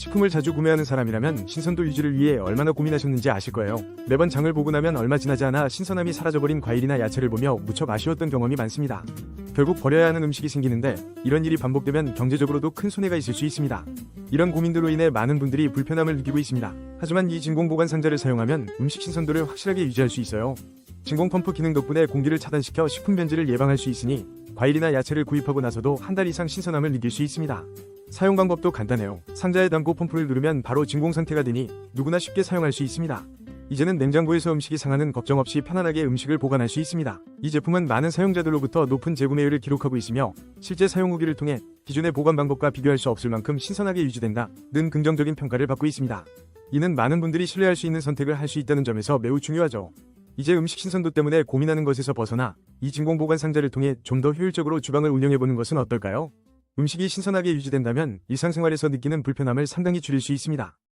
식품을 자주 구매하는 사람이라면 신선도 유지를 위해 얼마나 고민하셨는지 아실 거예요. 매번 장을 보고 나면 얼마 지나지 않아 신선함이 사라져버린 과일이나 야채를 보며 무척 아쉬웠던 경험이 많습니다. 결국 버려야 하는 음식이 생기는데 이런 일이 반복되면 경제적으로도 큰 손해가 있을 수 있습니다. 이런 고민들로 인해 많은 분들이 불편함을 느끼고 있습니다. 하지만 이 진공 보관 상자를 사용하면 음식 신선도를 확실하게 유지할 수 있어요. 진공 펌프 기능 덕분에 공기를 차단시켜 식품 변질을 예방할 수 있으니 과일이나 야채를 구입하고 나서도 한 달 이상 신선함을 느낄 수 있습니다. 사용 방법도 간단해요. 상자에 담고 펌프를 누르면 바로 진공 상태가 되니 누구나 쉽게 사용할 수 있습니다. 이제는 냉장고에서 음식이 상하는 걱정 없이 편안하게 음식을 보관할 수 있습니다. 이 제품은 많은 사용자들로부터 높은 재구매율을 기록하고 있으며 실제 사용 후기를 통해 기존의 보관 방법과 비교할 수 없을 만큼 신선하게 유지된다는 긍정적인 평가를 받고 있습니다. 이는 많은 분들이 신뢰할 수 있는 선택을 할 수 있다는 점에서 매우 중요하죠. 이제 음식 신선도 때문에 고민하는 것에서 벗어나 이 진공 보관 상자를 통해 좀 더 효율적으로 주방을 운영해보는 것은 어떨까요? 음식이 신선하게 유지된다면 일상생활에서 느끼는 불편함을 상당히 줄일 수 있습니다.